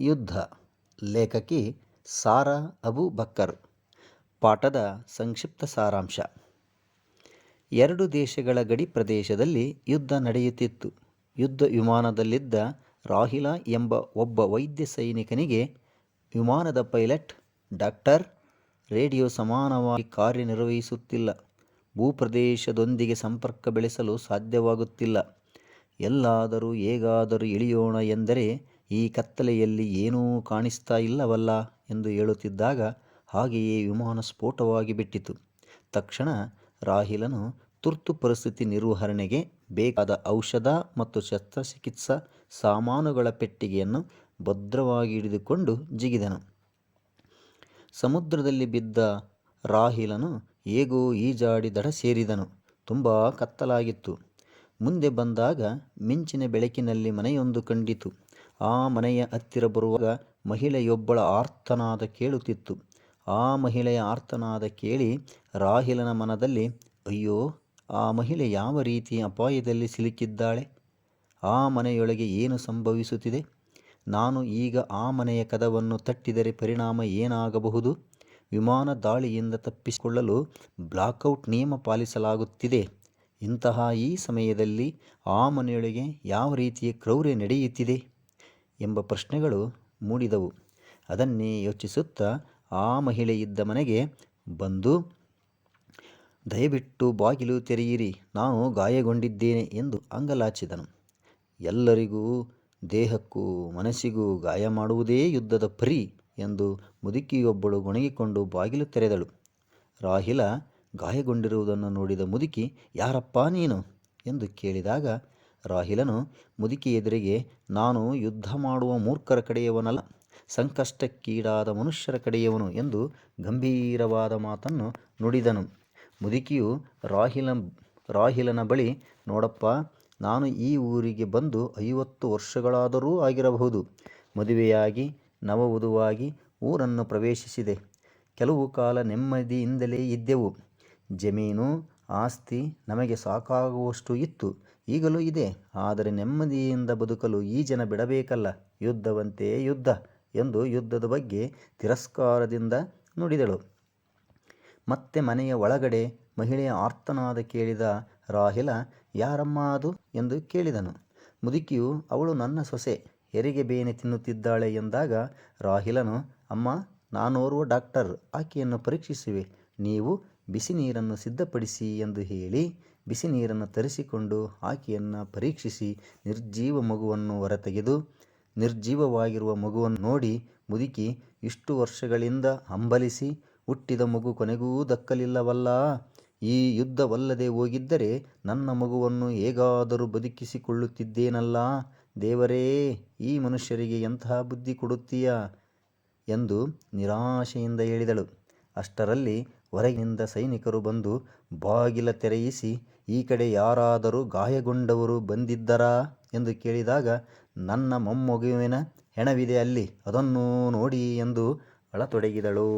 ಯುದ್ಧ. ಲೇಖಕಿ ಸಾರಾ ಅಬು ಬಕ್ಕರ್. ಪಾಠದ ಸಂಕ್ಷಿಪ್ತ ಸಾರಾಂಶ. ಎರಡು ದೇಶಗಳ ಗಡಿ ಪ್ರದೇಶದಲ್ಲಿ ಯುದ್ಧ ನಡೆಯುತ್ತಿತ್ತು. ಯುದ್ಧ ವಿಮಾನದಲ್ಲಿದ್ದ ರಾಹಿಲಾ ಎಂಬ ಒಬ್ಬ ವೈದ್ಯ ಸೈನಿಕನಿಗೆ ವಿಮಾನದ ಪೈಲಟ್ ಡಾಕ್ಟರ್ ರೇಡಿಯೋ ಸಮಾನವಾಗಿ ಕಾರ್ಯನಿರ್ವಹಿಸುತ್ತಿಲ್ಲ. ಭೂಪ್ರದೇಶದೊಂದಿಗೆ ಸಂಪರ್ಕ ಬೆಳೆಸಲು ಸಾಧ್ಯವಾಗುತ್ತಿಲ್ಲ. ಎಲ್ಲಾದರೂ ಹೇಗಾದರೂ ಇಳಿಯೋಣ ಎಂದರೆ ಈ ಕತ್ತಲೆಯಲ್ಲಿ ಏನೂ ಕಾಣಿಸ್ತಾ ಇಲ್ಲವಲ್ಲ ಎಂದು ಹೇಳುತ್ತಿದ್ದಾಗ ಹಾಗೆಯೇ ವಿಮಾನ ಸ್ಫೋಟವಾಗಿ ಬಿಟ್ಟಿತು. ತಕ್ಷಣ ರಾಹಿಲನು ತುರ್ತು ಪರಿಸ್ಥಿತಿ ನಿರ್ವಹಣೆಗೆ ಬೇಕಾದ ಔಷಧ ಮತ್ತು ಶಸ್ತ್ರಚಿಕಿತ್ಸಾ ಸಾಮಾನುಗಳ ಪೆಟ್ಟಿಗೆಯನ್ನು ಭದ್ರವಾಗಿ ಹಿಡಿದುಕೊಂಡು ಜಿಗಿದನು. ಸಮುದ್ರದಲ್ಲಿ ಬಿದ್ದ ರಾಹಿಲನು ಹೇಗೋ ಈಜಾಡಿ ದಡ ಸೇರಿದನು. ತುಂಬ ಕತ್ತಲಾಗಿತ್ತು. ಮುಂದೆ ಬಂದಾಗ ಮಿಂಚಿನ ಬೆಳಕಿನಲ್ಲಿ ಮನೆಯೊಂದು ಕಂಡಿತು. ಆ ಮನೆಯ ಹತ್ತಿರ ಬರುವಾಗ ಮಹಿಳೆಯೊಬ್ಬಳ ಆರ್ತನಾದ ಕೇಳುತ್ತಿತ್ತು. ಆ ಮಹಿಳೆಯ ಆರ್ತನಾದ ಕೇಳಿ ರಾಹಿಲನ ಮನದಲ್ಲಿ, ಅಯ್ಯೋ, ಆ ಮಹಿಳೆ ಯಾವ ರೀತಿ ಅಪಾಯದಲ್ಲಿ ಸಿಲುಕಿದ್ದಾಳೆ? ಆ ಮನೆಯೊಳಗೆ ಏನು ಸಂಭವಿಸುತ್ತಿದೆ? ನಾನು ಈಗ ಆ ಮನೆಯ ಕದವನ್ನು ತಟ್ಟಿದರೆ ಪರಿಣಾಮ ಏನಾಗಬಹುದು? ವಿಮಾನ ದಾಳಿಯಿಂದ ತಪ್ಪಿಸಿಕೊಳ್ಳಲು ಬ್ಲಾಕ್ಔಟ್ ನಿಯಮ ಪಾಲಿಸಲಾಗುತ್ತಿದೆ. ಇಂತಹ ಈ ಸಮಯದಲ್ಲಿ ಆ ಮನೆಯೊಳಗೆ ಯಾವ ರೀತಿಯ ಕ್ರೌರ್ಯ ನಡೆಯುತ್ತಿದೆ? ಎಂಬ ಪ್ರಶ್ನೆಗಳು ಮೂಡಿದವು. ಅದನ್ನೇ ಯೋಚಿಸುತ್ತಾ ಆ ಮಹಿಳೆ ಇದ್ದ ಮನೆಗೆ ಬಂದು, ದಯವಿಟ್ಟು ಬಾಗಿಲು ತೆರೆಯಿರಿ, ನಾನು ಗಾಯಗೊಂಡಿದ್ದೇನೆ ಎಂದು ಅಂಗಲಾಚಿದನು. ಎಲ್ಲರಿಗೂ, ದೇಹಕ್ಕೂ, ಮನಸ್ಸಿಗೂ ಗಾಯ ಮಾಡುವುದೇ ಯುದ್ಧದ ಪರಿ ಎಂದು ಮುದುಕಿಯೊಬ್ಬಳು ಗೊಣಗಿಕೊಂಡು ಬಾಗಿಲು ತೆರೆದಳು. ರಾಹಿಲ, ಗಾಯಗೊಂಡಿರುವುದನ್ನು ನೋಡಿದ ಮುದುಕಿ, ಯಾರಪ್ಪ ನೀನು? ಎಂದು ಕೇಳಿದಾಗ ರಾಹಿಲನು ಮುದುಕಿ ಎದುರಿಗೆ ನಾನು ಯುದ್ಧ ಮಾಡುವ ಮೂರ್ಖರ ಕಡೆಯವನಲ್ಲ, ಸಂಕಷ್ಟಕ್ಕೀಡಾದ ಮನುಷ್ಯರ ಕಡೆಯವನು ಎಂದು ಗಂಭೀರವಾದ ಮಾತನ್ನು ನುಡಿದನು. ಮುದುಕಿಯು ರಾಹಿಲ, ರಾಹಿಲನ ಬಳಿ, ನೋಡಪ್ಪ, ನಾನು ಈ ಊರಿಗೆ ಬಂದು ಐವತ್ತು ವರ್ಷಗಳಾದರೂ ಆಗಿರಬಹುದು. ಮದುವೆಯಾಗಿ, ನವವಧುವಾಗಿ ಊರನ್ನು ಪ್ರವೇಶಿಸಿದೆ. ಕೆಲವು ಕಾಲ ನೆಮ್ಮದಿಯಿಂದಲೇ ಇದ್ದೆವು. ಜಮೀನು ಆಸ್ತಿ ನಮಗೆ ಸಾಕಾಗುವಷ್ಟು ಇತ್ತು. ಈಗಲೂ ಇದೆ. ಆದರೆ ನೆಮ್ಮದಿಯಿಂದ ಬದುಕಲು ಈ ಜನ ಬಿಡಬೇಕಲ್ಲ. ಯುದ್ಧವಂತೆಯೇ ಯುದ್ಧ ಎಂದು ಯುದ್ಧದ ಬಗ್ಗೆ ತಿರಸ್ಕಾರದಿಂದ ನುಡಿದಳು. ಮತ್ತೆ ಮನೆಯ ಒಳಗಡೆ ಮಹಿಳೆಯ ಆರ್ತನಾದ ಕೇಳಿದ ರಾಹಿಲ ಯಾರಮ್ಮ ಅದು ಎಂದು ಕೇಳಿದನು. ಮುದುಕಿಯು, ಅವಳು ನನ್ನ ಸೊಸೆ. ಹೆರಿಗೆ ಬೇನೆ ತಿನ್ನುತ್ತಿದ್ದಾಳೆ ಎಂದಾಗ ರಾಹಿಲನು, ಅಮ್ಮ, ನಾನೋರ್ವ ಡಾಕ್ಟರ್. ಆಕೆಯನ್ನು ಪರೀಕ್ಷಿಸುವೆ. ನೀವು ಬಿಸಿ ನೀರನ್ನು ಸಿದ್ಧಪಡಿಸಿ ಎಂದು ಹೇಳಿ, ಬಿಸಿ ನೀರನ್ನು ತರಿಸಿಕೊಂಡು ಆಕೆಯನ್ನು ಪರೀಕ್ಷಿಸಿ ನಿರ್ಜೀವ ಮಗುವನ್ನು ಹೊರತೆಗೆದು, ನಿರ್ಜೀವವಾಗಿರುವ ಮಗುವನ್ನು ನೋಡಿ ಮುದುಕಿ ಇಷ್ಟು ವರ್ಷಗಳಿಂದ ಹಂಬಲಿಸಿ ಹುಟ್ಟಿದ ಮಗು ಕೊನೆಗೂ ದಕ್ಕಲಿಲ್ಲವಲ್ಲ? ಈ ಯುದ್ಧವಲ್ಲದೆ ಹೋಗಿದ್ದರೆ ನನ್ನ ಮಗುವನ್ನು ಹೇಗಾದರೂ ಬದುಕಿಸಿಕೊಳ್ಳುತ್ತಿದ್ದೇನಲ್ಲ? ದೇವರೇ, ಈ ಮನುಷ್ಯರಿಗೆ ಎಂತಹ ಬುದ್ಧಿ ಕೊಡುತ್ತೀಯಾ? ಎಂದು ನಿರಾಶೆಯಿಂದ ಹೇಳಿದಳು. ಅಷ್ಟರಲ್ಲಿ ಹೊರಗಿನಿಂದ ಸೈನಿಕರು ಬಂದು ಬಾಗಿಲ ತೆರೆಯಿಸಿ, ಈ ಕಡೆ ಯಾರಾದರೂ ಗಾಯಗೊಂಡವರು ಬಂದಿದ್ದರಾ? ಎಂದು ಕೇಳಿದಾಗ, ನನ್ನ ಮೊಮ್ಮಗುವಿನ ಹೆಣವಿದೆ ಅಲ್ಲಿ, ಅದನ್ನು ನೋಡಿ ಎಂದು ಅಳತೊಡಗಿದಳು.